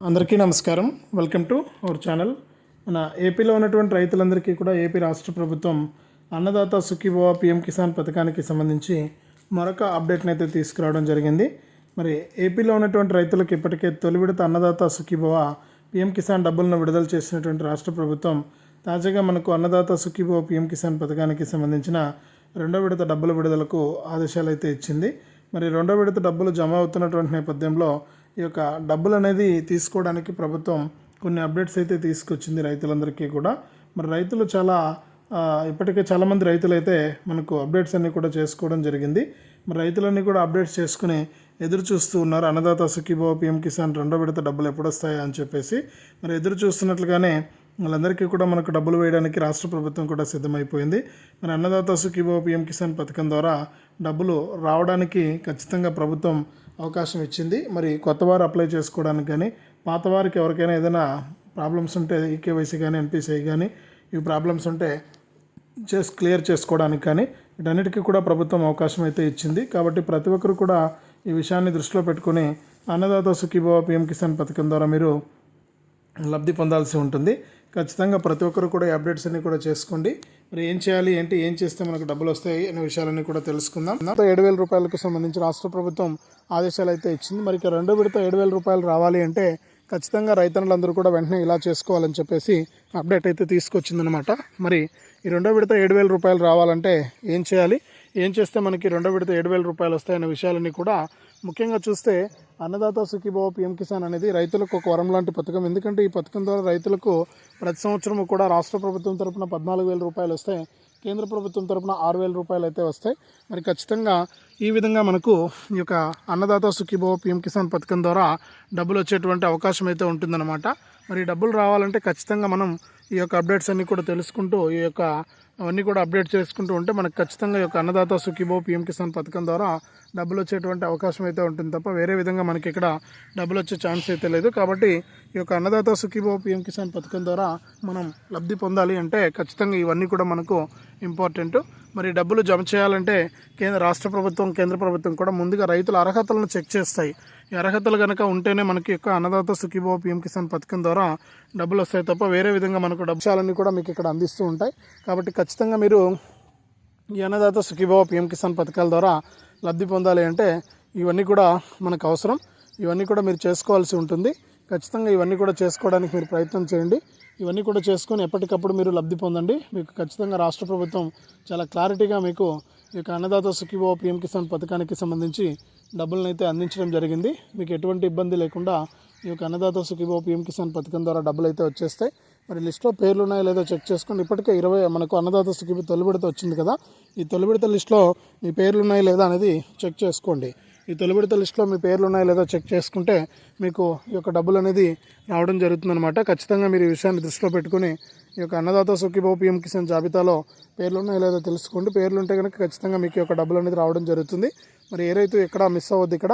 అందరికీ నమస్కారం. Welcome to our channel మన ఏపీలో ఉన్నటువంటి రైతులందరికీ కూడా ఏపీ రాష్ట్ర ప్రభుత్వం అన్నదాత సుఖీభవ పిఎం కిసాన్ పథకానికి సంబంధించి మరొక అప్డేట్ని అయితే తీసుకురావడం జరిగింది. మరి ఏపీలో ఉన్నటువంటి రైతులకు ఇప్పటికే తొలి విడత అన్నదాత సుఖీభవ పిఎం కిసాన్ డబ్బులను విడుదల చేసినటువంటి రాష్ట్ర ప్రభుత్వం తాజాగా మనకు అన్నదాత సుఖీభవ పిఎం కిసాన్ పథకానికి సంబంధించిన రెండో విడత డబ్బుల విడుదలకు ఆదేశాలు అయితే ఇచ్చింది. మరి రెండో విడత డబ్బులు జమ అవుతున్నటువంటి నేపథ్యంలో ఈ యొక్క డబ్బులు అనేది తీసుకోవడానికి ప్రభుత్వం కొన్ని అప్డేట్స్ అయితే తీసుకొచ్చింది రైతులందరికీ కూడా. మరి రైతులు చాలా ఇప్పటికే చాలామంది రైతులైతే మనకు అప్డేట్స్ అన్నీ కూడా చేసుకోవడం జరిగింది. మరి రైతులన్నీ కూడా అప్డేట్స్ చేసుకుని ఎదురు చూస్తూ ఉన్నారు. అన్నదాత సుఖీభావ పిఎం కిసాన్ రెండో విడత డబ్బులు ఎప్పుడు వస్తాయా అని చెప్పేసి. మరి ఎదురు చూస్తున్నట్లుగానే వాళ్ళందరికీ కూడా మనకు డబ్బులు వేయడానికి రాష్ట్ర ప్రభుత్వం కూడా సిద్ధమైపోయింది. మరి అన్నదాత సుఖీభో పిఎం కిసాన్ పథకం ద్వారా డబ్బులు రావడానికి ఖచ్చితంగా ప్రభుత్వం అవకాశం ఇచ్చింది. మరి కొత్త వారు అప్లై చేసుకోవడానికి కానీ పాత వారికి ఎవరికైనా ఏదైనా ప్రాబ్లమ్స్ ఉంటే ఈకేవైసీ కానీ ఎన్పిసిఐ కానీ ఈ ప్రాబ్లమ్స్ ఉంటే చేసి క్లియర్ చేసుకోవడానికి కానీ వీటన్నిటికీ కూడా ప్రభుత్వం అవకాశం అయితే ఇచ్చింది. కాబట్టి ప్రతి ఒక్కరు కూడా ఈ విషయాన్ని దృష్టిలో పెట్టుకుని అన్నదాత సుఖీభావ పిఎం కిసాన్ పథకం ద్వారా మీరు లబ్ధి పొందాల్సి ఉంటుంది. ఖచ్చితంగా ప్రతి ఒక్కరు కూడా ఈ అప్డేట్స్ అన్ని కూడా చేసుకోండి. మరి ఏం చేయాలి ఏంటి ఏం చేస్తే మనకు డబ్బులు వస్తాయి అనే విషయాలన్నీ కూడా తెలుసుకుందాం. ఏడు వేల రూపాయలకు సంబంధించి రాష్ట్ర ప్రభుత్వం ఆదేశాలు అయితే ఇచ్చింది. మరి ఇక రెండో విడత ఏడు వేల రూపాయలు రావాలి అంటే ఖచ్చితంగా రైతన్నులందరూ కూడా వెంటనే ఇలా చేసుకోవాలని చెప్పేసి అప్డేట్ అయితే తీసుకొచ్చిందనమాట మరి ఈ రెండో విడత ఏడు వేల రూపాయలు రావాలంటే ఏం చేయాలి? ఏం చేస్తే మనకి రెండో విడత ఏడు వేల రూపాయలు వస్తాయనే విషయాలన్నీ కూడా ముఖ్యంగా చూస్తే అన్నదాత సుఖీభావ పిఎం కిసాన్ అనేది రైతులకు ఒక వరం లాంటి పథకం. ఎందుకంటే ఈ పథకం ద్వారా రైతులకు ప్రతి సంవత్సరం కూడా రాష్ట్ర ప్రభుత్వం తరపున పద్నాలుగు వేల రూపాయలు వస్తాయి. కేంద్ర ప్రభుత్వం తరపున ఆరు వేల రూపాయలు అయితే వస్తాయి. మరి ఖచ్చితంగా ఈ విధంగా మనకు ఈ యొక్క అన్నదాత సుఖీభవ పిఎం కిసాన్ పథకం ద్వారా డబ్బులు వచ్చేటువంటి అవకాశం అయితే ఉంటుందన్నమాట. మరి డబ్బులు రావాలంటే ఖచ్చితంగా మనం ఈ యొక్క అప్డేట్స్ అన్నీ కూడా తెలుసుకుంటూ ఈ యొక్క అవన్నీ కూడా అప్డేట్ చేసుకుంటూ ఉంటే మనకు ఖచ్చితంగా ఈ యొక్క అన్నదాత సుఖీభావ పిఎం కిసాన్ పథకం ద్వారా డబ్బులు వచ్చేటువంటి అవకాశం అయితే ఉంటుంది తప్ప వేరే విధంగా మనకి ఇక్కడ డబ్బులు వచ్చే ఛాన్స్ అయితే లేదు. కాబట్టి ఈ యొక్క అన్నదాత సుఖీభావ పిఎం కిసాన్ పథకం ద్వారా మనం లబ్ధి పొందాలి అంటే ఖచ్చితంగా ఇవన్నీ కూడా మనకు ఇంపార్టెంట్ మరి డబ్బులు జమ చేయాలంటే కేంద్ర రాష్ట్ర ప్రభుత్వం కేంద్ర ప్రభుత్వం కూడా ముందుగా రైతుల అర్హతలను చెక్ చేస్తాయి. ఈ అర్హతలు కనుక ఉంటేనే మనకి యొక్క అన్నదాత సుఖీభావ పిఎం కిసాన్ పథకం ద్వారా డబ్బులు వస్తాయి తప్ప వేరే విధంగా మనకు డబ్బులన్నీ కూడా మీకు ఇక్కడ అందిస్తూ ఉంటాయి. కాబట్టి ఖచ్చితంగా మీరు ఈ అన్నదాత సుఖీభావ పిఎం కిసాన్ పథకాల ద్వారా లబ్ధి పొందాలి అంటే ఇవన్నీ కూడా మనకు అవసరం. ఇవన్నీ కూడా మీరు చేసుకోవాల్సి ఉంటుంది. ఖచ్చితంగా ఇవన్నీ కూడా చేసుకోవడానికి మీరు ప్రయత్నం చేయండి. ఇవన్నీ కూడా చేసుకొని ఎప్పటికప్పుడు మీరు లబ్ధి పొందండి. మీకు ఖచ్చితంగా రాష్ట్ర ప్రభుత్వం చాలా క్లారిటీగా మీకు ఈ యొక్క అన్నదాత సుఖీభావ పిఎం కిసాన్ పథకానికి సంబంధించి డబ్బులను అయితే అందించడం జరిగింది. మీకు ఎటువంటి ఇబ్బంది లేకుండా ఈ యొక్క అన్నదాత సుఖీభావ పిఎం కిసాన్ పథకం ద్వారా డబ్బులు అయితే వచ్చేస్తాయి. మరి లిస్ట్లో పేర్లు ఉన్నాయో లేదో చెక్ చేసుకోండి ఇప్పటికే ఇరవై మనకు అన్నదాత సుఖీభ తొలి విడత వచ్చింది కదా ఈ తొలి విడత లిస్ట్లో మీ పేర్లు ఉన్నాయో లేదా అనేది చెక్ చేసుకోండి. ఈ తొలి విడత లిస్టులో మీ పేర్లు ఉన్నాయో లేదో చెక్ చేసుకుంటే మీకు ఈ యొక్క డబ్బులు అనేది రావడం జరుగుతుందన్నమాట. ఖచ్చితంగా మీరు ఈ విషయాన్ని దృష్టిలో పెట్టుకుని ఈ యొక్క అన్నదాత సుఖీభావ పిఎం కిసాన్ జాబితాలో పేర్లు ఉన్నాయో లేదో తెలుసుకోండి. పేర్లు ఉంటే కనుక ఖచ్చితంగా మీకు యొక్క డబ్బులు అనేది రావడం జరుగుతుంది. మరి ఏ రైతు ఎక్కడ మిస్ అవ్వద్దు ఇక్కడ.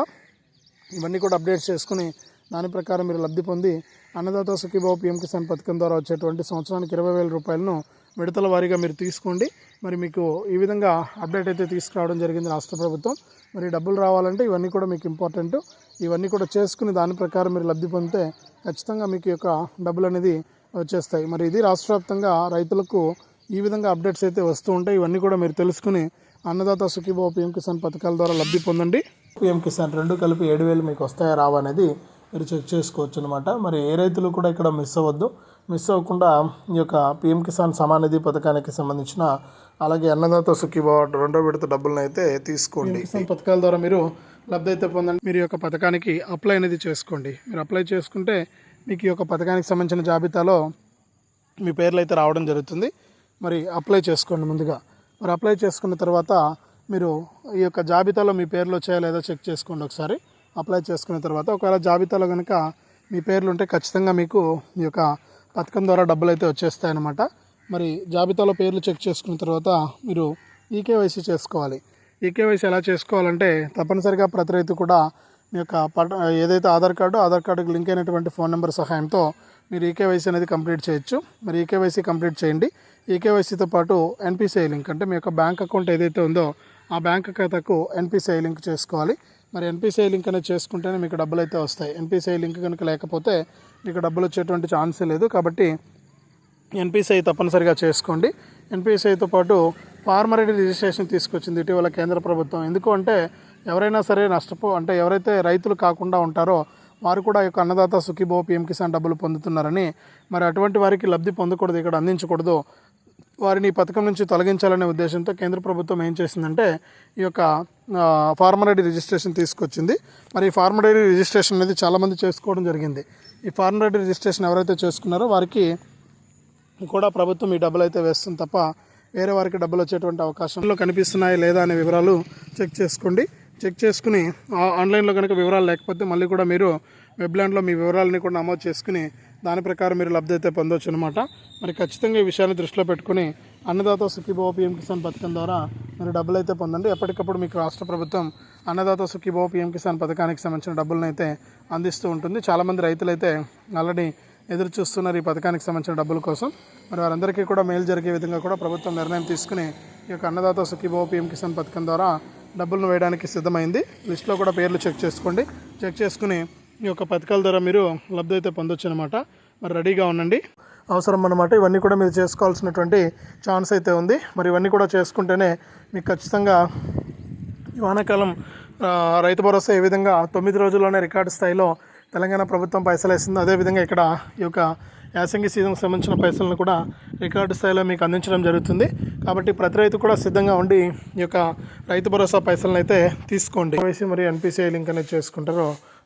ఇవన్నీ కూడా అప్డేట్ చేసుకుని దాని ప్రకారం మీరు లబ్ధి పొంది అన్నదాత సుఖీభావ పిఎం కిసాన్ పథకం ద్వారా వచ్చేటువంటి సంవత్సరానికి ఇరవై వేల రూపాయలను విడతల వారీగా మీరు తీసుకోండి. మరి మీకు ఈ విధంగా అప్డేట్ అయితే తీసుకురావడం జరిగింది రాష్ట్ర ప్రభుత్వం. మరి డబ్బులు రావాలంటే ఇవన్నీ కూడా మీకు ఇంపార్టెంట్. ఇవన్నీ కూడా చేసుకుని దాని ప్రకారం మీరు లబ్ధి పొందితే ఖచ్చితంగా మీకు యొక్క డబ్బులు అనేది వచ్చేస్తాయి. మరి ఇది రాష్ట్ర వ్యాప్తంగా రైతులకు ఈ విధంగా అప్డేట్స్ అయితే వస్తూ ఉంటాయి. ఇవన్నీ కూడా మీరు తెలుసుకుని అన్నదాత సుఖీభావ పిఎం కిసాన్ పథకాల ద్వారా లబ్ధి పొందండి. పిఎం కిసాన్ రెండు కలిపి ఏడు వేలు మీకు వస్తాయా రావా అనేది మీరు చెక్ చేసుకోవచ్చు అనమాట మరి ఏ రైతులు కూడా ఇక్కడ మిస్ అవ్వద్దు. మిస్ అవ్వకుండా ఈ యొక్క పిఎం కిసాన్ సమానిధి పథకానికి సంబంధించిన అలాగే అన్నదాత సుఖీభావ రెండో విడత డబ్బులను అయితే తీసుకోండి. కిసాన్ పథకాల ద్వారా మీరు లబ్ధి అయితే పొందండి. మీరు ఈ యొక్క పథకానికి అప్లై అనేది చేసుకోండి. మీరు అప్లై చేసుకుంటే మీకు ఈ యొక్క పథకానికి సంబంధించిన జాబితాలో మీ పేర్లు అయితే రావడం జరుగుతుంది. మరి అప్లై చేసుకోండి ముందుగా. మరి అప్లై చేసుకున్న తర్వాత మీరు ఈ యొక్క జాబితాలో మీ పేర్లు వచ్చాయో లేదో చెక్ చేసుకోండి ఒకసారి. అప్లై చేసుకున్న తర్వాత ఒకవేళ జాబితాలో కనుక మీ పేర్లు ఉంటే ఖచ్చితంగా మీకు ఈ యొక్క పథకం ద్వారా డబ్బులు అయితే వచ్చేస్తాయన్నమాట. మరి జాబితాలో పేర్లు చెక్ చేసుకున్న తర్వాత మీరు ఈకేవైసీ చేసుకోవాలి. ఈకేవైసీ ఎలా చేసుకోవాలంటే తప్పనిసరిగా ప్రతి రైతు కూడా మీ యొక్క పట ఏదైతే ఆధార్ కార్డు ఆధార్ కార్డుకి లింక్ అయినటువంటి ఫోన్ నెంబర్ సహాయంతో మీరు ఈకేవైసీ అనేది కంప్లీట్ చేయొచ్చు. మరి ఈకేవైసీ కంప్లీట్ చేయండి. ఈకేవైసీతో పాటు ఎన్పిసిఐ లింక్ అంటే మీ యొక్క బ్యాంక్ అకౌంట్ ఏదైతే ఉందో ఆ బ్యాంక్ ఖాతాకు ఎన్పిసిఐ లింక్ చేసుకోవాలి. మరి ఎన్పిసిఐ లింక్ అనేది చేసుకుంటేనే మీకు డబ్బులు అయితే వస్తాయి ఎన్పిసిఐ లింక్ కనుక లేకపోతే మీకు డబ్బులు వచ్చేటువంటి ఛాన్సే లేదు. కాబట్టి ఎన్పిసిఐ తప్పనిసరిగా చేసుకోండి. ఎన్పిసిఐతో పాటు ఫార్మర్ ఐడి రిజిస్ట్రేషన్ తీసుకొచ్చింది ఇటీవల కేంద్ర ప్రభుత్వం. ఎందుకు అంటే ఎవరైనా సరే నష్టపో అంటే ఎవరైతే రైతులు కాకుండా ఉంటారో వారు కూడా ఈ యొక్క అన్నదాత సుఖీభో పిఎం కిసాన్ డబ్బులు పొందుతున్నారని మరి అటువంటి వారికి లబ్ధి పొందకూడదు ఇక్కడ అందించకూడదు. వారిని ఈ పథకం నుంచి తొలగించాలనే ఉద్దేశంతో కేంద్ర ప్రభుత్వం ఏం చేసిందంటే ఈ యొక్క ఫార్మర్ ఐడి రిజిస్ట్రేషన్ తీసుకొచ్చింది. మరి ఈ ఫార్మర్ ఐడి రిజిస్ట్రేషన్ అనేది చాలామంది చేసుకోవడం జరిగింది. ఈ ఫార్మర్ ఐడి రిజిస్ట్రేషన్ ఎవరైతే చేసుకున్నారో వారికి కూడా ప్రభుత్వం ఈ డబ్బులు అయితే వేస్తుంది తప్ప వేరే వారికి డబ్బులు వచ్చేటువంటి అవకాశంలో కనిపిస్తున్నాయి లేదా అనే వివరాలు చెక్ చేసుకోండి. చెక్ చేసుకుని ఆన్లైన్లో కనుక వివరాలు లేకపోతే మళ్ళీ కూడా మీరు వెబ్లాండ్లో మీ వివరాలని కూడా నమోదు చేసుకుని దాని ప్రకారం మీరు లబ్ధి అయితే పొందవచ్చు అనమాట మరి ఖచ్చితంగా ఈ విషయాన్ని దృష్టిలో పెట్టుకుని అన్నదాత సుఖీభవ పిఎం కిసాన్ పథకం ద్వారా మీరు డబ్బులు అయితే పొందండి. ఎప్పటికప్పుడు మీకు రాష్ట్ర ప్రభుత్వం అన్నదాత సుఖీభవ పిఎం కిసాన్ పథకానికి సంబంధించిన డబ్బులను అయితే అందిస్తూ ఉంటుంది. చాలామంది రైతులైతే ఆల్రెడీ ఎదురు చూస్తున్నారు ఈ పథకానికి సంబంధించిన డబ్బుల కోసం. మరి వారందరికీ కూడా మేలు జరిగే విధంగా కూడా ప్రభుత్వం నిర్ణయం తీసుకుని ఈ యొక్క అన్నదాత సుఖీభవ పిఎం కిసాన్ పథకం ద్వారా డబ్బులను వేయడానికి సిద్ధమైంది. లిస్ట్లో కూడా పేర్లు చెక్ చేసుకోండి. చెక్ చేసుకుని ఈ యొక్క పథకాల ద్వారా మీరు లబ్ధి అయితే పొందొచ్చు అనమాట మరి రెడీగా ఉండండి. అవసరం అన్నమాట. ఇవన్నీ కూడా మీరు చేసుకోవాల్సినటువంటి ఛాన్స్ అయితే ఉంది. మరి ఇవన్నీ కూడా చేసుకుంటేనే మీకు ఖచ్చితంగా వానాకాలం రైతు భరోసా ఏ విధంగా తొమ్మిది రోజుల్లోనే రికార్డు స్థాయిలో తెలంగాణ ప్రభుత్వం పైసలు వేసింది అదేవిధంగా ఇక్కడ ఈ యొక్క యాసంగి సీజన్కి సంబంధించిన పైసలను కూడా రికార్డు స్థాయిలో మీకు అందించడం జరుగుతుంది. కాబట్టి ప్రతి రైతు కూడా సిద్ధంగా ఉండి ఈ యొక్క రైతు భరోసా పైసలను అయితే తీసుకోండి. కేవైసీ మరి ఎన్పిసిఐ లింక్ అనేది చేసుకుంటారో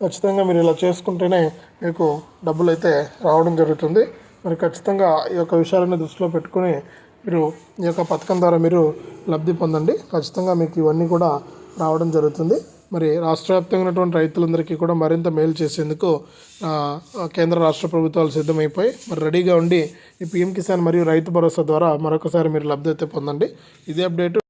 ఖచ్చితంగా మీరు ఇలా చేసుకుంటేనే మీకు డబ్బులు అయితే రావడం జరుగుతుంది. మరి ఖచ్చితంగా ఈ యొక్క విషయాలను దృష్టిలో పెట్టుకొని మీరు ఈ యొక్క పథకం ద్వారా మీరు లబ్ధి పొందండి. ఖచ్చితంగా మీకు ఇవన్నీ కూడా రావడం జరుగుతుంది. మరి రాష్ట్ర వ్యాప్తంగా ఉన్నటువంటి రైతులందరికీ కూడా మరింత మేలు చేసేందుకు కేంద్ర రాష్ట్ర ప్రభుత్వాలు సిద్ధమైపోయి మరి రెడీగా ఉండి ఈ పీఎం కిసాన్ మరియు రైతు భరోసా ద్వారా మరొకసారి మీరు లబ్ధి అయితే పొందండి. ఇదే అప్డేట్.